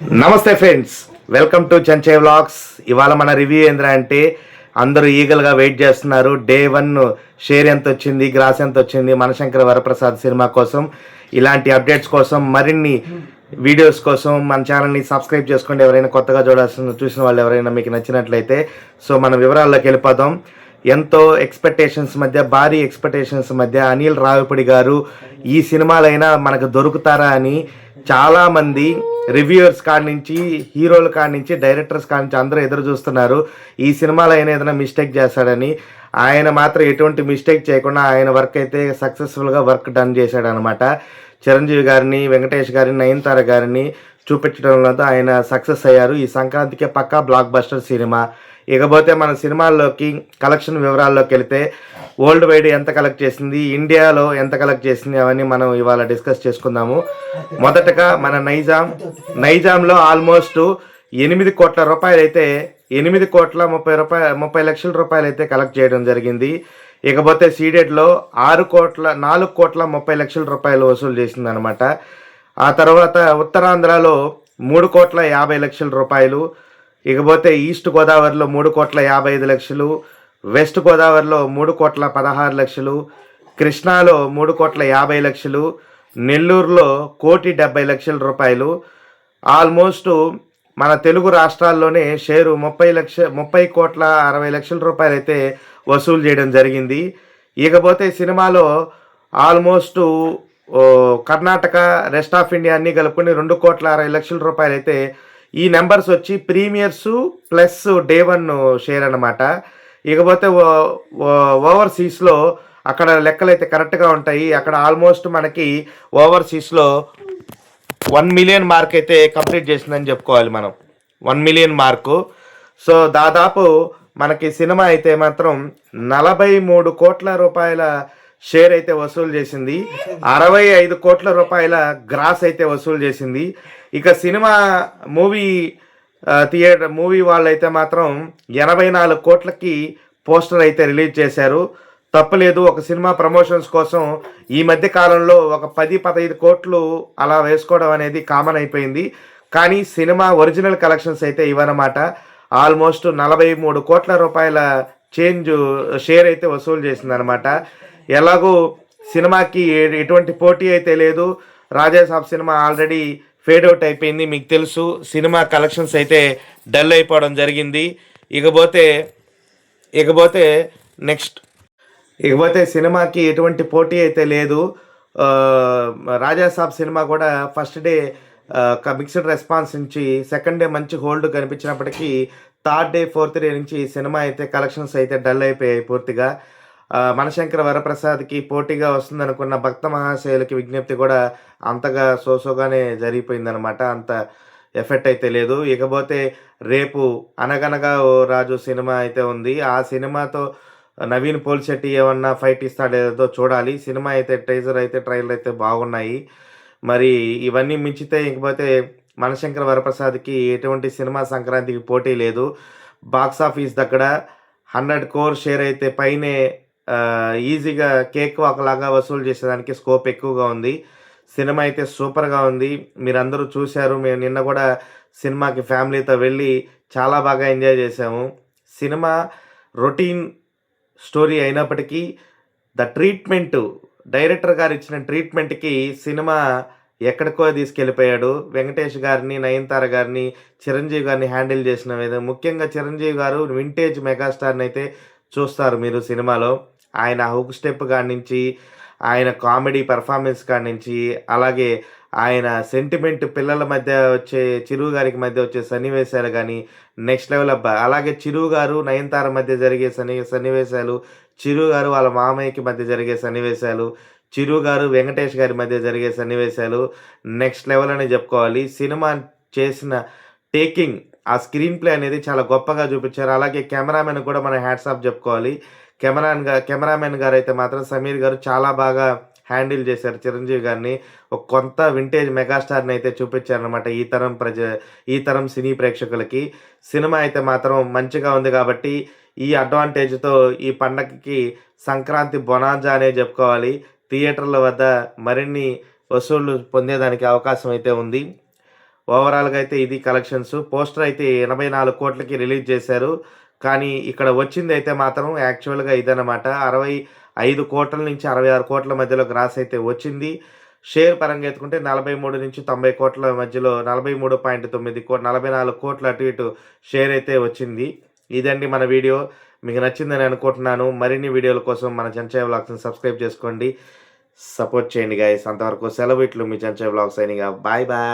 నమస్తే friends welcome to Chanche vlogs. ఇవాళ మన రివ్యూ ఏంద్రా అంటే అందరూ ఈగల్గా వెయిట్ చేస్తున్నారు. డే వన్ షేర్ ఎంత వచ్చింది గ్రాస్ ఎంత వచ్చింది మనశంకర వరప్రసాద్ సినిమా కోసం ఇలాంటి అప్డేట్స్ కోసం మరిన్ని వీడియోస్ కోసం మన ఛానల్ని సబ్స్క్రైబ్ చేసుకోండి. ఎవరైనా కొత్తగా చూడాల్సిన చూసిన వాళ్ళు ఎవరైనా మీకు నచ్చినట్లయితే. సో మన వివరాల్లోకి వెళ్ళిపోదాం. ఎంతో ఎక్స్పెక్టేషన్స్ మధ్య భారీ ఎక్స్పెక్టేషన్స్ మధ్య అనిల్ రావిపడి గారు ఈ సినిమాలైనా మనకు దొరుకుతారా అని చాలామంది రివ్యూయర్స్ కాడి నుంచి హీరోల కాడి నుంచి డైరెక్టర్స్ కాడి నుంచి అందరూ ఎదురు చూస్తున్నారు. ఈ సినిమాలో ఆయన ఏదైనా మిస్టేక్ చేస్తాడని ఆయన మాత్రం ఎటువంటి మిస్టేక్ చేయకుండా ఆయన వర్క్ అయితే సక్సెస్ఫుల్గా వర్క్ డన్ చేశాడనమాట చిరంజీవి గారిని వెంకటేష్ గారిని నయనతార గారిని చూపించడంలో ఆయన సక్సెస్ అయ్యారు. ఈ సంక్రాంతికే పక్కా బ్లాక్ బస్టర్ సినిమా. ఇకపోతే మన సినిమాల్లోకి కలెక్షన్ వివరాల్లోకి వెళితే వరల్డ్ వైడ్ ఎంత కలెక్ట్ చేసింది ఇండియాలో ఎంత కలెక్ట్ చేసింది అవన్నీ మనం ఇవాళ డిస్కస్ చేసుకుందాము. మొదటగా మన నైజాం నైజాంలో ఆల్మోస్ట్ ఎనిమిది కోట్ల రూపాయలు అయితే ఎనిమిది కోట్ల ముప్పై రూపాయ ముప్పై లక్షల రూపాయలు అయితే కలెక్ట్ చేయడం జరిగింది. ఇకపోతే సీడెడ్లో ఆరు కోట్ల నాలుగు కోట్ల ముప్పై లక్షల రూపాయలు వసూలు చేసిందనమాట ఆ తర్వాత ఉత్తరాంధ్రలో మూడు కోట్ల యాభై లక్షల రూపాయలు ఇకపోతే ఈస్ట్ గోదావరిలో మూడు కోట్ల యాభై ఐదు లక్షలు వెస్ట్ గోదావరిలో మూడు కోట్ల పదహారు లక్షలు కృష్ణాలో మూడు కోట్ల యాభై లక్షలు నెల్లూరులో కోటి డెబ్బై లక్షల రూపాయలు. ఆల్మోస్ట్ మన తెలుగు రాష్ట్రాల్లోనే షేరు ముప్పై లక్ష ముప్పై కోట్ల అరవై లక్షల రూపాయలు అయితే వసూలు చేయడం జరిగింది. ఇకపోతే సినిమాలో almost Karnataka rest of India అన్ని కలుపుకొని రెండు కోట్ల అరవై లక్షల రూపాయలు అయితే ఈ నెంబర్స్ వచ్చి premieres plus day one share అనమాట ఇకపోతే ఓ- ఓ- ఓవర్సీస్లో అక్కడ లెక్కలు అయితే కరెక్ట్గా ఉంటాయి. అక్కడ ఆల్మోస్ట్ మనకి ఓవర్సీస్లో వన్ మిలియన్ మార్క్ అయితే కంప్లీట్ చేసిందని చెప్పుకోవాలి మనం. One million mark. సో దాదాపు మనకి సినిమా అయితే మాత్రం నలభై మూడు కోట్ల రూపాయల షేర్ అయితే వసూలు చేసింది. అరవై ఐదు కోట్ల రూపాయల గ్రాస్ అయితే వసూలు చేసింది. ఇక సినిమా మూవీ థియేటర్ మూవీ వాళ్ళు అయితే మాత్రం ఎనభై నాలుగు కోట్లకి పోస్టర్ అయితే రిలీజ్ చేశారు. తప్పలేదు ఒక సినిమా ప్రమోషన్స్ కోసం ఈ మధ్య కాలంలో ఒక పది పదహైదు కోట్లు అలా వేసుకోవడం అనేది కామన్ అయిపోయింది. కానీ సినిమా ఒరిజినల్ కలెక్షన్స్ అయితే ఇవన్నమాట ఆల్మోస్ట్ నలభై మూడు కోట్ల రూపాయల చేంజ్ షేర్ అయితే వసూలు చేసిందనమాట. ఎలాగో సినిమాకి ఎటువంటి పోటీ అయితే లేదు. రాజాసాబ్ సినిమా ఆల్రెడీ ఫేడ్ అవుట్ అయిపోయింది మీకు తెలుసు. సినిమా కలెక్షన్స్ అయితే డల్ అయిపోవడం జరిగింది. ఇకపోతే ఇకపోతే నెక్స్ట్ ఇకపోతే సినిమాకి ఎటువంటి పోటీ అయితే లేదు. రాజాసాబ్ సినిమా కూడా ఫస్ట్ డే మిక్స్డ్ రెస్పాన్స్ నుంచి సెకండ్ డే మంచి హోల్డ్ కనిపించినప్పటికీ థర్డ్ డే ఫోర్త్ డే నుంచి సినిమా అయితే కలెక్షన్స్ అయితే డల్ అయిపోయాయి పూర్తిగా. మనశంకర వరప్రసాద్కి పోటీగా వస్తుందనుకున్న భక్త మహాశయులకి విజ్ఞప్తి కూడా అంతగా సోసోగానే జరిగిపోయిందనమాట అంత ఎఫెక్ట్ అయితే లేదు. ఇకపోతే రేపు అనగనగా ఓ రాజు సినిమా అయితే ఉంది. ఆ సినిమాతో నవీన్ పోల్శెట్టి ఏమన్నా ఫైట్ ఇస్తాడేదో చూడాలి. సినిమా అయితే ట్రైజర్ అయితే ట్రైలర్ అయితే బాగున్నాయి. మరి ఇవన్నీ మించితే ఇకపోతే మనశంకర వరప్రసాద్కి ఎటువంటి సినిమా సంక్రాంతికి పోటీ లేదు. బాక్స్ ఆఫీస్ దగ్గర హండ్రెడ్ కోర్ షేర్ అయితే పైనే ఈజీగా కేక్ వాక్ లాగా వసూలు చేసేదానికి స్కోప్ ఎక్కువగా ఉంది. సినిమా అయితే సూపర్గా ఉంది. మీరందరూ చూశారు. మేము నిన్న కూడా సినిమాకి ఫ్యామిలీతో వెళ్ళి చాలా బాగా ఎంజాయ్ చేసాము సినిమా రొటీన్ స్టోరీ అయినప్పటికీ ద ట్రీట్మెంట్ డైరెక్టర్ గారు ఇచ్చిన ట్రీట్మెంట్కి సినిమా ఎక్కడికో తీసుకెళ్ళిపోయాడు. వెంకటేష్ గారిని నయనతార గారిని చిరంజీవి గారిని హ్యాండిల్ చేసిన విధంగా ముఖ్యంగా చిరంజీవి గారు వింటేజ్ మెగాస్టార్ని అయితే చూస్తారు మీరు సినిమాలో. ఆయన హుక్ స్టెప్ కాడి నుంచి ఆయన కామెడీ పెర్ఫార్మెన్స్ కాడి నుంచి అలాగే ఆయన సెంటిమెంట్ పిల్లల మధ్య వచ్చే చిరువు గారికి మధ్య వచ్చే సన్నివేశాలు కానీ నెక్స్ట్ లెవెల్ అబ్బా. అలాగే చిరువు గారు నయనతార మధ్య జరిగే సన్ని సన్నివేశాలు చిరు గారు వాళ్ళ మామయ్యకి మధ్య జరిగే సన్నివేశాలు చిరు గారు వెంకటేష్ గారి మధ్య జరిగే సన్నివేశాలు నెక్స్ట్ లెవెల్ అని చెప్పుకోవాలి. సినిమా చేసిన టేకింగ్ ఆ స్క్రీన్ ప్లే అనేది చాలా గొప్పగా చూపించారు. అలాగే కెమెరామెన్ కూడా మన హ్యాట్సాప్ చెప్పుకోవాలి. కెమెరాన్గా కెమెరామెన్ గారు అయితే మాత్రం సమీర్ గారు చాలా బాగా హ్యాండిల్ చేశారు చిరంజీవి గారిని. ఒక కొంత వింటేజ్ మెగాస్టార్ని అయితే చూపించారనమాట ఈ తరం ప్రజ ఈ తరం సినీ ప్రేక్షకులకి. సినిమా అయితే మాత్రం మంచిగా ఉంది కాబట్టి ఈ అడ్వాంటేజ్తో ఈ పండగకి సంక్రాంతి బొనాంజా అనే చెప్పుకోవాలి. థియేటర్ల వద్ద మరిన్ని వసూళ్ళు పొందేదానికి అవకాశం అయితే ఉంది. ఓవరాల్గా అయితే ఇది కలెక్షన్స్. పోస్టర్ అయితే ఎనభై నాలుగు కోట్లకి రిలీజ్ చేశారు. కానీ ఇక్కడ వచ్చింది అయితే మాత్రం యాక్చువల్గా ఇదన్నమాట. అరవై ఐదు కోట్ల నుంచి అరవై ఆరు కోట్ల మధ్యలో గ్రాస్ అయితే వచ్చింది. షేర్ పరంగా ఎత్తుకుంటే నలభై మూడు నుంచి తొంభై కోట్ల మధ్యలో నలభై మూడు పాయింట్ తొమ్మిది కో నలభై నాలుగు కోట్ల అటు ఇటు షేర్ అయితే వచ్చింది. ఇదండి మన వీడియో. మీకు నచ్చిందని అనుకుంటున్నాను. మరిన్ని వీడియోల కోసం మన చంచయ వ్లాగ్స్ని సబ్స్క్రైబ్ చేసుకోండి. సపోర్ట్ చేయండి గాయస్. అంతవరకు సెలవు ఇట్లు మీ చంచయ వ్లాగ్స్ అయినగా. Bye bye.